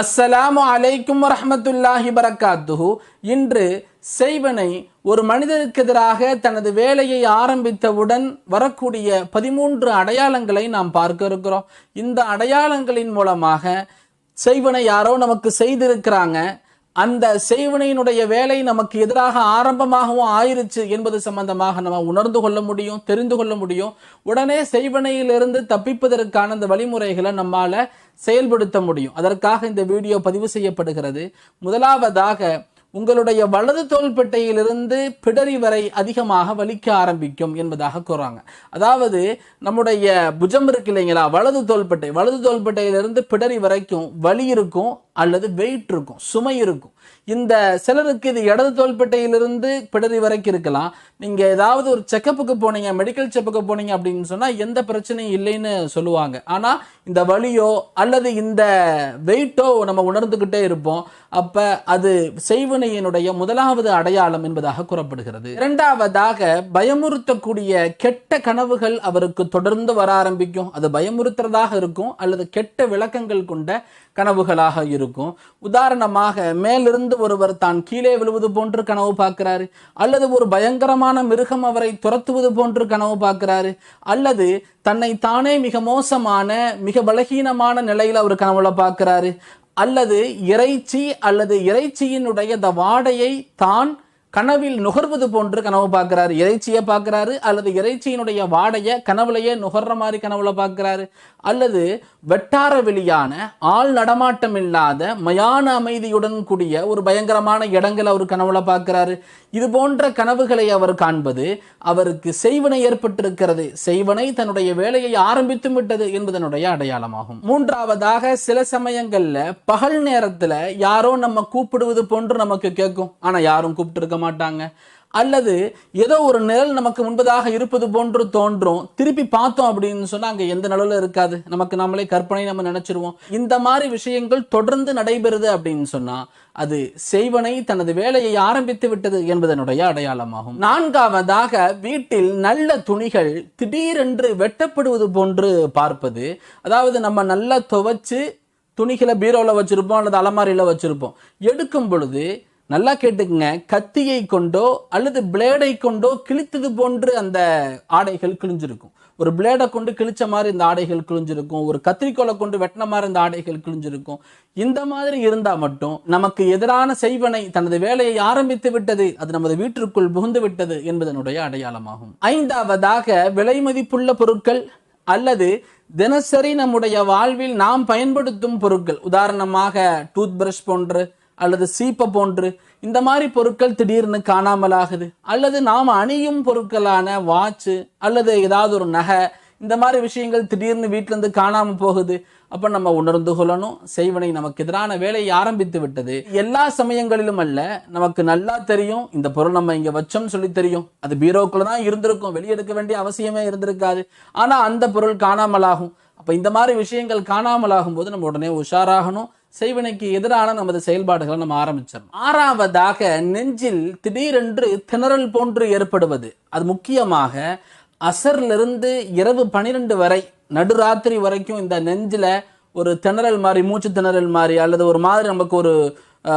அஸ்ஸலாமு அலைக்கும் வரமத்துல்லாஹி பரக்காத்துஹு இன்று செய்வனை ஒரு மனிதருக்கு எதிராக தனது வேலையை ஆரம்பித்தவுடன் வரக்கூடிய பதிமூன்று அடையாளங்களை நாம் பார்க்க இருக்கிறோம். இந்த அடையாளங்களின் மூலமாக செய்வனை யாரோ நமக்கு செய்திருக்கிறாங்க. அந்த செய்வனையினுடைய வேலை நமக்கு எதிராக ஆரம்பமாகவும் ஆயிருச்சு என்பது சம்பந்தமாக நம்ம உணர்ந்து கொள்ள முடியும் தெரிந்து கொள்ள முடியும். உடனே செய்வனையிலிருந்து தப்பிப்பதற்கான அந்த வழிமுறைகளை நம்மால் செயல்படுத்த முடியும். அதற்காக இந்த வீடியோ பதிவு செய்யப்படுகிறது. முதலாவதாக உங்களுடைய வலது தோள்பட்டையிலிருந்து பிடரி வரை அதிகமாக வலிக்க ஆரம்பிக்கும் என்பதாக கூறாங்க. அதாவது நம்முடைய புஜம் இருக்கு இல்லைங்களா? வலது தோள்பட்டை வலது தோள்பட்டையிலிருந்து பிடரி வரைக்கும் வலி இருக்கும் அல்லது வெயிட் இருக்கும் சுமை இருக்கும். இந்த சிலருக்கு இது இடது தோல்பட்டையிலிருந்து பிடரி வரைக்கும் இருக்கலாம். நீங்க ஏதாவது ஒரு செக்கப்புக்கு போனீங்க மெடிக்கல் செக்கப்புக்கு போனீங்க அப்படின்னு சொன்னா எந்த பிரச்சனையும் இல்லைன்னு சொல்லுவாங்க. ஆனா இந்த வலியோ அல்லது இந்த வெயிட்டோ நம்ம உணர்ந்துகிட்டே இருப்போம். அப்ப அது செய்வினையினுடைய முதலாவது அடையாளம் என்பதாக கூறப்படுகிறது. இரண்டாவதாக பயமுறுத்தக்கூடிய கெட்ட கனவுகள் அவருக்கு தொடர்ந்து வர ஆரம்பிக்கும். அது பயமுறுத்துறதாக இருக்கும் அல்லது கெட்ட விளக்கங்கள் கொண்ட கனவுகளாக இருக்கும். உதாரணமாக மேலிருந்து ஒருவர் தான் கீழே விழுவது போன்று கனவு பார்க்கிறாரு. அல்லது ஒரு பயங்கரமான மிருகம் அவரை துரத்துவது போன்று கனவு பார்க்கிறாரு. அல்லது தன்னை தானே மிக மோசமான மிக பலகீனமான நிலையில் அவர் கனவுல பார்க்கிறாரு. அல்லது இறைச்சி அல்லது இறைச்சியினுடைய த வாடையை தான் கனவில் நுகர்வது போன்று கனவு பார்க்கிறாரு. இறைச்சியை பார்க்கிறாரு அல்லது இறைச்சியினுடைய வாடையை கனவுலையே நுகர்ற மாதிரி கனவுல பார்க்கிறாரு. அல்லது வெட்டார வெளியான ஆள் நடமாட்டம் இல்லாத மயான அமைதியுடன் கூடிய ஒரு பயங்கரமான இடங்களை அவர் கனவுல பார்க்கிறாரு. இது போன்ற கனவுகளை அவர் காண்பது அவருக்கு செய்வனை ஏற்பட்டிருக்கிறது. செய்வனை தன்னுடைய வேலையை ஆரம்பித்து விட்டது என்பதனுடைய அடையாளமாகும். மூன்றாவதாக சில சமயங்கள்ல பகல் நேரத்துல யாரோ நம்ம கூப்பிடுவது போன்று நமக்கு கேட்கும். ஆனா யாரும் கூப்பிட்டு இருக்க மாட்டாங்க. அல்லது ஏதோ ஒரு நிழல் நமக்கு முன்பதாக இருப்பது போன்று தோன்றும். திருப்பி பார்த்தோம் அப்படின்னு சொன்னால் அங்கே எந்த நிழலும் இருக்காது. நமக்கு நம்மளே கற்பனை நம்ம நினைச்சிருவோம். இந்த மாதிரி விஷயங்கள் தொடர்ந்து நடைபெறுது அப்படின்னு சொன்னால் அது செய்வனை தனது வேலையை ஆரம்பித்து விட்டது என்பதனுடைய அடையாளமாகும். நான்காவதாக வீட்டில் நல்ல துணிகள் திடீரென்று வெட்டப்படுவது போன்று பார்ப்பது. அதாவது நம்ம நல்லா துவைச்சு துணிகளை பீரோவில் வச்சுருப்போம் அல்லது அலமாரியில் வச்சுருப்போம். எடுக்கும் பொழுது நல்லா கேட்டுக்குங்க. கத்தியை கொண்டோ அல்லது பிளேடை கொண்டோ கிழித்தது போன்று அந்த ஆடைகள் கிழிஞ்சிருக்கும். ஒரு பிளேடை கொண்டு கிழிச்ச மாதிரி இந்த ஆடைகள் கிழிஞ்சிருக்கும். ஒரு கத்திரிக்கோலை கொண்டு வெட்டின மாதிரி இந்த ஆடைகள் கிழிஞ்சிருக்கும். இந்த மாதிரி இருந்தால் மட்டும் நமக்கு எதிரான செய்வனை தனது வேலையை ஆரம்பித்து விட்டது அது நமது வீட்டிற்குள் புகுந்து விட்டது என்பதனுடைய அடையாளமாகும். ஐந்தாவதாக விலை மதிப்புள்ள பொருட்கள் அல்லது தினசரி நம்முடைய வாழ்வில் நாம் பயன்படுத்தும் பொருட்கள். உதாரணமாக டூத் பிரஷ் போன்று அல்லது சீப்பை போன்று இந்த மாதிரி பொருட்கள் திடீர்னு காணாமல் ஆகுது அல்லது நாம் அணியும் பொருட்களான வாட்சு அல்லது ஏதாவது ஒரு நகை இந்த மாதிரி விஷயங்கள் திடீர்னு வீட்டிலேருந்து காணாமல் போகுது. அப்போ நம்ம உணர்ந்து கொள்ளணும். செய்வனை நமக்கு எதிரான வேலையை ஆரம்பித்து விட்டது. எல்லா சமயங்களிலும் அல்ல நமக்கு நல்லா தெரியும். இந்த பொருள் நம்ம இங்கே வச்சோம்னு சொல்லி தெரியும். அது பீரோக்குள்ள தான் இருந்திருக்கும். வெளியெடுக்க வேண்டிய அவசியமே இருந்திருக்காது. ஆனால் அந்த பொருள் காணாமல் ஆகும் அப்போ இந்த மாதிரி விஷயங்கள் காணாமல் ஆகும்போது நம்ம உடனே உஷாராகணும். செய்வனைக்கு எதிரான நமது செயல்பாடுகளை நம்ம ஆரம்பிச்சிடணும். ஆறாவதாக நெஞ்சில் திடீரென்று திணறல் போன்று ஏற்படுவது. அது முக்கியமாக அசர்லிருந்து இரவு பனிரெண்டு வரை நடுராத்திரி வரைக்கும் இந்த நெஞ்சில் ஒரு திணறல் மாதிரி மூச்சு திணறல் மாதிரி அல்லது ஒரு மாதிரி நமக்கு ஒரு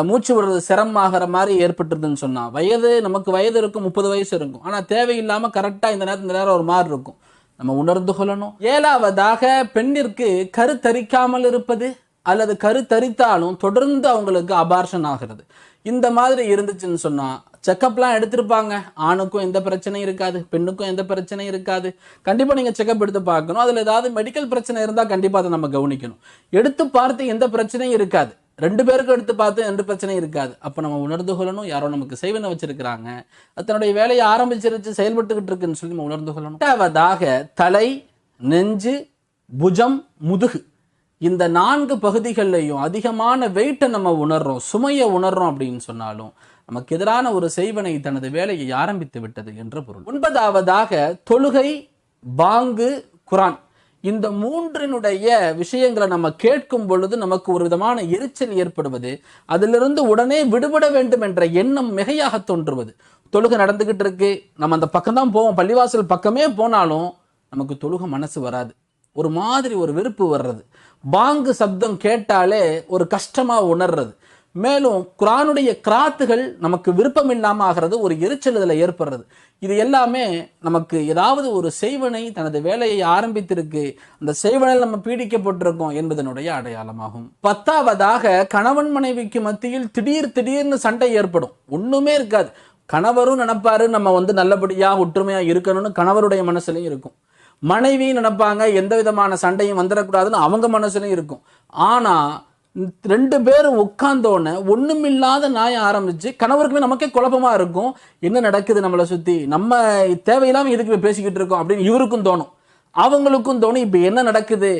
மூச்சு விடுறது சிரமமாகிற மாதிரி ஏற்பட்டுருதுன்னு சொன்னால் வயது நமக்கு வயது இருக்கும் முப்பது வயசு இருக்கும். ஆனால் தேவையில்லாமல் கரெக்டாக இந்த நேரத்தில் இந்த நேரம் ஒரு மாதிரி இருக்கும். நம்ம உணர்ந்து கொள்ளணும். ஏழாவதாக பெண்ணிற்கு கருத்தரிக்காமல் இருப்பது. அல்லது கருத்தரித்தாலும் தொடர்ந்து அவங்களுக்கு அபார்ஷன் ஆகிறது. இந்த மாதிரி இருந்துச்சுன்னு சொன்னால் செக்கப்லாம் எடுத்திருப்பாங்க. ஆணுக்கும் எந்த பிரச்சனையும் இருக்காது பெண்ணுக்கும் எந்த பிரச்சனையும் இருக்காது. கண்டிப்பாக நீங்கள் செக்கப் எடுத்து பார்க்கணும். அதில் ஏதாவது மெடிக்கல் பிரச்சனை இருந்தால் கண்டிப்பாக அதை நம்ம கவனிக்கணும். எடுத்து பார்த்து எந்த பிரச்சனையும் இருக்காது. ரெண்டு பேருக்கும் எடுத்து பார்த்து எந்த பிரச்சனையும் இருக்காது. அப்போ நம்ம உணர்ந்து கொள்ளணும். யாரோ நமக்கு செய்வனை வச்சிருக்கிறாங்க. அத்தனுடைய தன்னுடைய வேலையை ஆரம்பிச்சிருச்சு செயல்பட்டுக்கிட்டு இருக்குன்னு சொல்லி நம்ம உணர்ந்து கொள்ளணும். தலை நெஞ்சு புஜம் முதுகு. இந்த நான்கு பகுதிகள்லையும் அதிகமான வெயிட்டை நம்ம உணர்றோம் சுமையை உணர்றோம் அப்படின்னு சொன்னாலும் நமக்கு எதிரான ஒரு செய்வனை தனது வேலையை ஆரம்பித்து விட்டது என்ற பொருள். ஒன்பதாவதாக தொழுகை பாங்கு குரான். இந்த மூன்றினுடைய விஷயங்களை நம்ம கேட்கும் பொழுது நமக்கு ஒரு விதமான எரிச்சல் ஏற்படுவது அதிலிருந்து உடனே விடுபட வேண்டும் என்ற எண்ணம் மிகையாக தோன்றுவது. தொழுகை நடந்துகிட்டு இருக்கு நம்ம அந்த பக்கம் தான் போவோம் பள்ளிவாசல் பக்கமே போனாலும் நமக்கு தொழுக மனசு வராது. ஒரு மாதிரி ஒரு வெறுப்பு வர்றது. பாங்கு சப்தம் கேட்டாலே ஒரு கஷ்டமாக உணர்றது. மேலும் குரானுடைய கிராத்துகள் நமக்கு விருப்பம் இல்லாமல் ஆகிறது ஒரு எரிச்சல் இதில் ஏற்படுறது. இது எல்லாமே நமக்கு ஏதாவது ஒரு செய்வனை தனது வேலையை ஆரம்பித்திருக்கு அந்த செய்வனில் நம்ம பீடிக்கப்பட்டிருக்கோம் என்பதனுடைய அடையாளமாகும். பத்தாவதாக கணவன் மனைவிக்கு மத்தியில் திடீர் திடீர்னு சண்டை ஏற்படும். ஒன்றுமே இருக்காது. கணவரும் நினைப்பாரு நம்ம வந்து நல்லபடியாக ஒற்றுமையாக இருக்கணும்னு கணவருடைய மனசுலையும் இருக்கும். மனைவியும் நினைப்பாங்க எந்த விதமான சண்டையும் வந்துடக்கூடாதுன்னு அவங்க மனசுலையும் இருக்கும். ஆனால் ரெண்டு பேரும் உட்காந்தோடனே ஒன்றுமில்லாத நாயம் ஆரம்பித்து கணவருக்குமே நமக்கே குழப்பமா இருக்கும். என்ன நடக்குது நம்மளை சுற்றி நம்ம தேவையில்லாமல் எதுக்கு பேசிக்கிட்டு இருக்கோம் அப்படின்னு இவருக்கும் தோணும். அவங்களுக்கும் தோணும் இப்போ என்ன நடக்குது?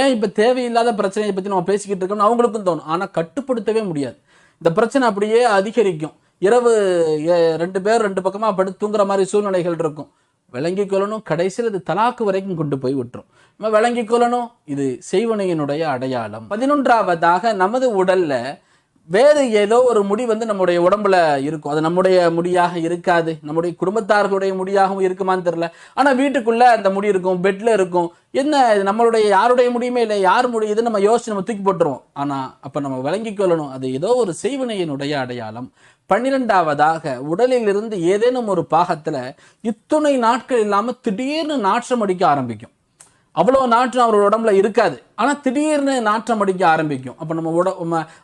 ஏன் இப்போ தேவையில்லாத பிரச்சனையை பற்றி நம்ம பேசிக்கிட்டு இருக்கோம்னு அவங்களுக்கும் தோணும். ஆனால் கட்டுப்படுத்தவே முடியாது. இந்த பிரச்சனை அப்படியே அதிகரிக்கும். இரவு ரெண்டு பேர் ரெண்டு பக்கமாக படுத்து தூங்குற மாதிரி சூழ்நிலைகள் இருக்கும். விளங்கிக் கொள்ளணும் கடைசியில் இது தலாக்கு வரைக்கும் கொண்டு போய் விட்டுரும். நம்ம விளங்கிக் கொள்ளணும் இது செய்வனையினுடைய அடையாளம். பதினொன்றாவதாக நமது உடல்ல வேறு ஏதோ ஒரு முடி வந்து நம்முடைய உடம்புல இருக்கும். அது நம்முடைய முடியாக இருக்காது. நம்முடைய குடும்பத்தார்களுடைய முடியாகவும் இருக்குமான்னு தெரியல. ஆனால் வீட்டுக்குள்ள அந்த முடி இருக்கும் பெட்ல இருக்கும். என்ன இது நம்மளுடைய யாருடைய முடியுமே இல்லை. யார் முடி இது நம்ம யோசிச்சு நம்ம தூக்கி போட்டுருவோம். ஆனால் அப்போ நம்ம விளங்கி கொள்ளணும். அது ஏதோ ஒரு செய்வினையினுடைய அடையாளம். பன்னிரெண்டாவதாக உடலில் இருந்து ஏதேனும் ஒரு பாகத்தில் இத்துணை நாட்கள் இல்லாமல் திடீர்னு நாற்றம் அடிக்க ஆரம்பிக்கும். அவ்வளோ நாற்றம் அவரோட உடம்புல இருக்காது. ஆனால் திடீர்னு நாற்றம் அடிக்க ஆரம்பிக்கும். அப்போ நம்ம உட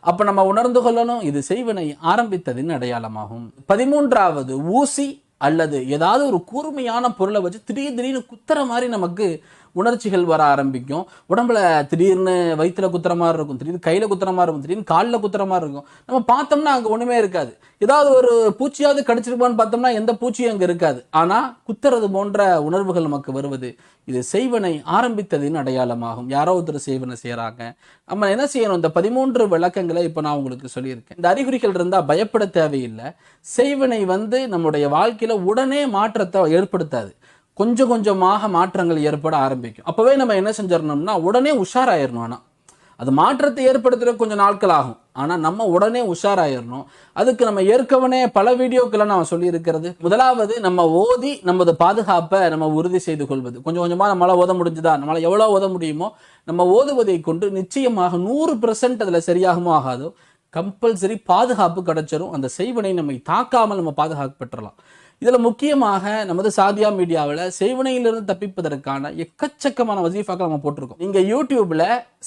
அப்போ நம்ம உணர்ந்து கொள்ளணும் இது செய்வனை ஆரம்பித்ததின் அடையாளமாகும். பதிமூன்றாவது ஊசி அல்லது ஏதாவது ஒரு கூர்மையான பொருளை வச்சு திடீர் திடீர்னு குத்துற மாதிரி நமக்கு உணர்ச்சிகள் வர ஆரம்பிக்கும். உடம்புல திடீர்னு வயிற்றுல குத்துற மாதிரி இருக்கும் திடீர்னு கையில் குத்துற மாதிரி இருக்கும் திடீர்னு காலில் குத்துற மாதிரி இருக்கும். நம்ம பார்த்தோம்னா அங்கே ஒன்றுமே இருக்காது. ஏதாவது ஒரு பூச்சியாவது கடிச்சிருப்பான்னு பார்த்தோம்னா எந்த பூச்சியும் அங்கே இருக்காது. ஆனால் குத்துறது போன்ற உணர்வுகள் நமக்கு வருவது இது செய்வனை ஆரம்பித்ததின் அடையாளமாகும். யாரோ ஒருத்தர் செய்வனை செய்கிறாங்க நம்ம என்ன செய்யணும்? இந்த பதிமூன்று விளக்கங்களை இப்போ நான் உங்களுக்கு சொல்லியிருக்கேன். இந்த அறிகுறிகள் இருந்தால் பயப்பட தேவையில்லை. செய்வனை வந்து நம்முடைய வாழ்க்கையில் உடனே மாற்றத்தை ஏற்படுத்தாது. கொஞ்சம் கொஞ்சமாக மாற்றங்கள் ஏற்பட ஆரம்பிக்கும். அப்போவே நம்ம என்ன செஞ்சிடணும்னா உடனே உஷாராயிடணும் ஆனால் அது மாற்றத்தை ஏற்படுத்துகிற கொஞ்சம் நாட்கள் ஆகும். ஆனா நம்ம உடனே உஷாராயிரணும். அதுக்கு நம்ம ஏற்கனவே பல வீடியோக்களை நான் சொல்லியிருக்கிறது. முதலாவது நம்ம ஓதி நமது பாதுகாப்பை நம்ம உறுதி செய்து கொள்வது. கொஞ்சம் கொஞ்சமாக நம்மளால ஓத முடிஞ்சுதா? நம்மளால் எவ்வளவு ஓத முடியுமோ நம்ம ஓதுவதை கொண்டு நிச்சயமாக நூறு பெர்சன்ட் அதுல சரியாகுமோ ஆகாதோ? கம்பல்சரி பாதுகாப்பு கிடைச்சிரும். அந்த செய்வனை நம்மை தாக்காமல் நம்ம பாதுகாப்பு பெற்றலாம். இதில் முக்கியமாக நமது சாதியா மீடியாவில் செய்வனையிலிருந்து தப்பிப்பதற்கான எக்கச்சக்கமான வசீஃபாக்கள் நம்ம போட்டிருக்கோம். நீங்கள் யூடியூப்பில்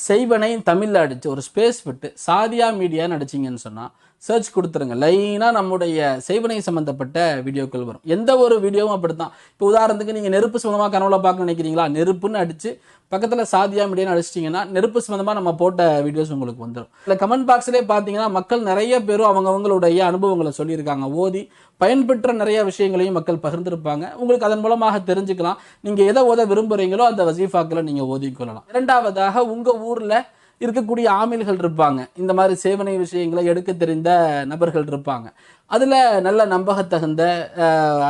செய்வனை தமிழில் அடித்து ஒரு ஸ்பேஸ் விட்டு சாதியா மீடியான்னு அடிச்சிங்கன்னு சொன்னா சர்ச் கொடுத்துருங்க. லைனாக நம்முடைய செய்வனை சம்மந்தப்பட்ட வீடியோக்கள் வரும். எந்த ஒரு வீடியோவும் அப்படி தான் இப்போ உதாரணத்துக்கு நீங்கள் நெருப்பு சம்மந்தமாக கனவுல பார்க்க நினைக்கிறீங்களா? நெருப்புன்னு அடித்து பக்கத்தில் சாதியா மீடியான்னு அடிச்சிட்டிங்கன்னா நெருப்பு சம்மந்தமாக நம்ம போட்ட வீடியோஸ் உங்களுக்கு வந்துடும் இல்லை கமெண்ட் பாக்ஸ்லேயே பார்த்தீங்கன்னா மக்கள் நிறைய பேரும் அவங்கவங்களுடைய அனுபவங்களை சொல்லியிருக்காங்க. ஓதி பயன்பெற்ற நிறைய விஷயங்களையும் மக்கள் பகிர்ந்திருப்பாங்க. உங்களுக்கு அதன் மூலமாக தெரிஞ்சுக்கலாம். நீங்கள் எதை ஓத விரும்புகிறீங்களோ அந்த வசீஃபாக்களை நீங்கள் ஓதிக்கொள்ளலாம் இரண்டாவதாக உங்கள் ஊரில் இருக்கக்கூடிய ஆமில்கள் இருப்பாங்க. இந்த மாதிரி சேவனை விஷயங்களை எடுக்க தெரிந்த நபர்கள் இருப்பாங்க. அதில் நல்ல நம்பகத்தகுந்த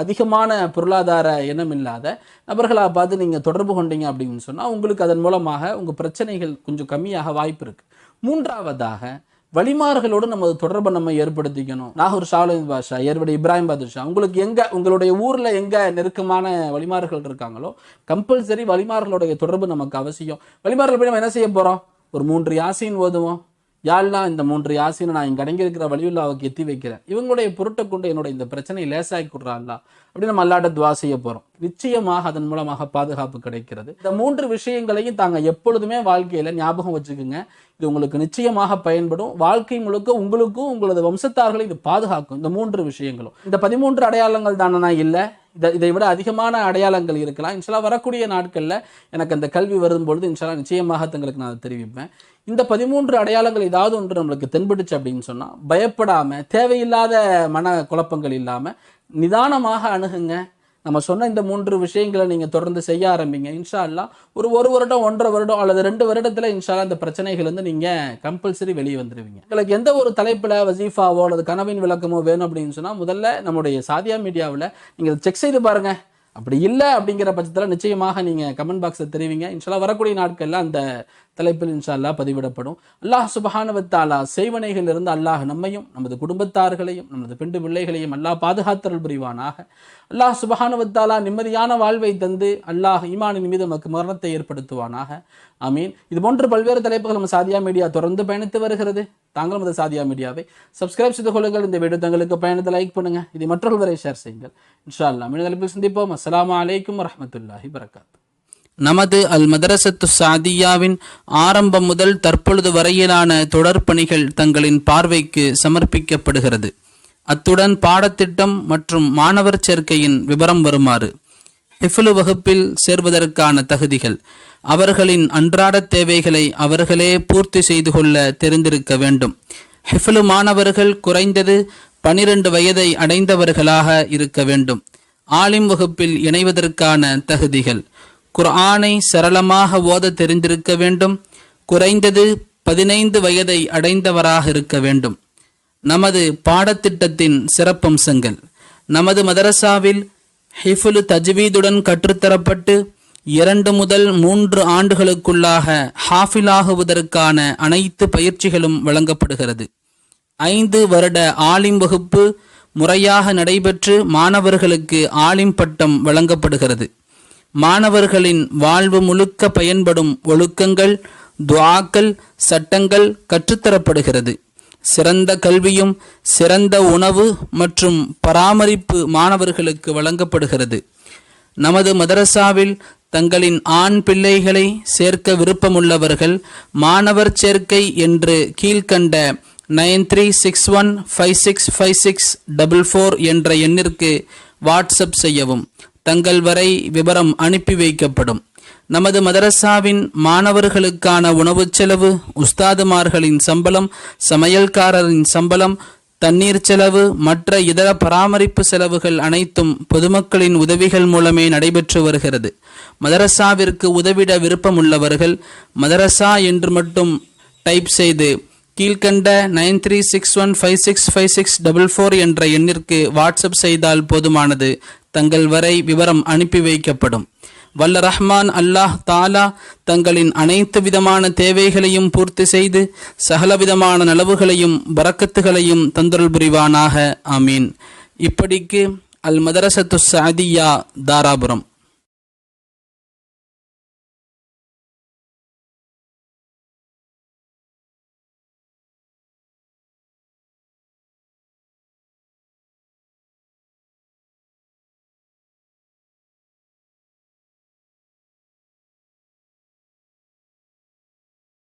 அதிகமான பொருளாதார எண்ணம் இல்லாத நபர்களாக பார்த்து நீங்கள் தொடர்பு கொண்டீங்க அப்படின்னு சொன்னால் உங்களுக்கு அதன் மூலமாக உங்கள் பிரச்சனைகள் கொஞ்சம் கம்மியாக வாய்ப்பு இருக்குது மூன்றாவதாக வழிமார்களோடு நமது தொடர்பை நம்ம ஏற்படுத்திக்கணும். நாகூர் ஷாலின் பாஷா ஏர்வடி இப்ராஹிம் பாதுஷா உங்களுக்கு எங்கே உங்களுடைய ஊரில் எங்கே நெருக்கமான வழிமார்கள் இருக்காங்களோ கம்பல்சரி வழிமார்களுடைய தொடர்பு நமக்கு அவசியம். வழிமார்கள் போய் நம்ம என்ன செய்ய போகிறோம் ஒரு மூன்று யாசின் ஓதுவோம். யாழ்லா இந்த மூன்று யாசினை நான் இங்கே அடங்கியிருக்கிற வழியுள்ளாவுக்கு எத்தி வைக்கிறேன். இவங்களுடைய பொருட்டை கொண்டு என்னோட இந்த பிரச்சனையை லேசாக்கி கொடுறாங்களா அப்படின்னு நம்ம அல்லாட்ட துவா செய்ய போகிறோம் நிச்சயமாக அதன் மூலமாக பாதுகாப்பு கிடைக்கிறது. இந்த மூன்று விஷயங்களையும் தாங்க எப்பொழுதுமே வாழ்க்கையில் ஞாபகம் வச்சுக்கோங்க. இது உங்களுக்கு நிச்சயமாக பயன்படும். வாழ்க்கை முழுக்க உங்களுக்கும் உங்களது வம்சத்தார்களை இது பாதுகாக்கும். இந்த மூன்று விஷயங்களும். இந்த பதிமூன்று அடையாளங்கள் தானே இல்லை. இதை இதை விட அதிகமான அடையாளங்கள் இருக்கலாம். இன்ஷால்லா வரக்கூடிய நாட்களில் எனக்கு அந்த கல்வி வரும்பொழுது இன்ஷாலா நிச்சயமாக தங்களுக்கு நான் அதை தெரிவிப்பேன். இந்த பதிமூன்று அடையாளங்கள் ஏதாவது ஒன்று நம்மளுக்கு தென்பட்டுச்சு அப்படின்னு சொன்னால் பயப்படாமல் தேவையில்லாத மன குழப்பங்கள் இல்லாமல் நிதானமாக அணுகுங்க. நம்ம சொன்ன இந்த மூன்று விஷயங்களை நீங்கள் தொடர்ந்து செய்ய ஆரம்பிங்க. இன்ஷா ஒரு ஒரு வருடம் ஒன்றரை வருடம் அல்லது ரெண்டு வருடத்தில் இன்ஷால்லா இந்த பிரச்சனைகள் வந்து நீங்கள் கம்பல்சரி வெளியே வந்துடுவீங்க உங்களுக்கு எந்த ஒரு தலைப்பில் வசீஃபாவோ அல்லது கனவின் விளக்கமோ வேணும் அப்படின்னு சொன்னால் முதல்ல நம்முடைய சாதியா மீடியாவில் நீங்கள் செக் செய்து பாருங்கள் அப்படி இல்லை அப்படிங்கிற பட்சத்தில் நிச்சயமாக நீங்கள் கமெண்ட் பாக்ஸில் தெரிவிங்க. இன்ஷால்லா வரக்கூடிய நாட்களில் அந்த தலைப்பில் இன்ஷா அல்லாஹ் பதிவிடப்படும். அல்லாஹ் சுபஹானவத்தாலா செய்வனைகள் இருந்து அல்லாஹ் நம்மையும் நமது குடும்பத்தார்களையும் நமது பெண்டு பிள்ளைகளையும் அல்லாஹ் பாதுகாத்தல் புரிவானாக. அல்லாஹ் சுபஹானவத்தாலா நிம்மதியான வாழ்வை தந்து அல்லாஹ் ஈமானின் மீது நமக்கு மரணத்தை ஏற்படுத்துவானாக. ஐ மீன் இது போன்ற பல்வேறு தலைப்புகள் நம்ம சாதியா மீடியா தொடர்ந்து பயணித்து வருகிறது. தாங்களும் மத சாதியா மீடியாவை சப்ஸ்கிரைப் செய்து கொள்ளுங்கள். இந்த வீடியோ தங்களுக்கு பயணத்தை லைக் பண்ணுங்க. இதை மற்றொருவரை ஷேர் செய்யுங்கள். இன்ஷா அல்லா மீண்டும் சந்திப்போம். அஸ்லாம் அலைக்கும் வரமத்துல்லாஹி வரகாத்து நமது அல் மதரசத்து சாதியாவின் ஆரம்பம் முதல் தற்பொழுது வரையிலான தொடர் பணிகள் தங்களின் பார்வைக்கு சமர்ப்பிக்கப்படுகிறது. அத்துடன் பாடத்திட்டம் மற்றும் மாணவர் சேர்க்கையின் விவரம் வருமாறு ஹிஃபுலு வகுப்பில் சேர்வதற்கான தகுதிகள் அவர்களின் அன்றாட தேவைகளை அவர்களே பூர்த்தி செய்து கொள்ள தெரிந்திருக்க வேண்டும். ஹிஃபலு மாணவர்கள் குறைந்தது பனிரெண்டு வயதை அடைந்தவர்களாக இருக்க வேண்டும். ஆலிம் வகுப்பில் இணைவதற்கான தகுதிகள். குர்ஆனை சரளமாக ஓத தெரிந்திருக்க வேண்டும். குறைந்தது பதினைந்து வயதை அடைந்தவராக இருக்க வேண்டும். நமது பாடத்திட்டத்தின் சிறப்பம்சங்கள். நமது மதரசாவில் ஹிஃபுலு தஜ்வீதுடன் கற்றுத்தரப்பட்டு இரண்டு முதல் மூன்று ஆண்டுகளுக்குள்ளாக ஹாஃபிலாகுவதற்கான அனைத்து பயிற்சிகளும் வழங்கப்படுகிறது. ஐந்து வருட ஆலிம் வகுப்பு முறையாக நடைபெற்று மாணவர்களுக்கு ஆலிம் பட்டம் வழங்கப்படுகிறது. மாணவர்களின் வாழ்வு முழுக்க பயன்படும் ஒழுக்கங்கள் துவாக்கள் சட்டங்கள் கற்றுத்தரப்படுகிறது. சிறந்த கல்வியும் சிறந்த உணவு மற்றும் பராமரிப்பு மாணவர்களுக்கு வழங்கப்படுகிறது. நமது மதரசாவில் தங்களின் ஆண் பிள்ளைகளை சேர்க்க விருப்பமுள்ளவர்கள் மாணவர் சேர்க்கை என்று கீழ்கண்ட nine three six one five six five six double four என்ற எண்ணிற்கு வாட்ஸ்அப் செய்யவும். தங்கள் வரை விவரம் அனுப்பி வைக்கப்படும். நமது மதரசாவின் மாணவர்களுக்கான உணவுச் செலவு உஸ்தாதுமார்களின் சம்பளம் சமையல்காரரின் சம்பளம் தண்ணீர் செலவு மற்ற இதர பராமரிப்பு செலவுகள் அனைத்தும் பொதுமக்களின் உதவிகள் மூலமே நடைபெற்று வருகிறது. மதரசாவிற்கு உதவிட விருப்பமுள்ளவர்கள் மதரசா என்று மட்டும் டைப் செய்து கீழ்கண்ட nine three six one five six five six double four என்ற எண்ணிற்கு வாட்ஸ்அப் செய்தால் போதுமானது. தங்கள் வரை விவரம் அனுப்பி வைக்கப்படும். வல்ல ரஹ்மான் அல்லாஹ் தாலா தங்களின் அனைத்து விதமான தேவைகளையும் பூர்த்தி செய்து சகலவிதமான நலவுகளையும் பறக்கத்துகளையும் தந்தருள் புரிவானாக. ஆமீன். இப்படிக்கு அல் மதரசத்து சாதியா தாராபுரம்.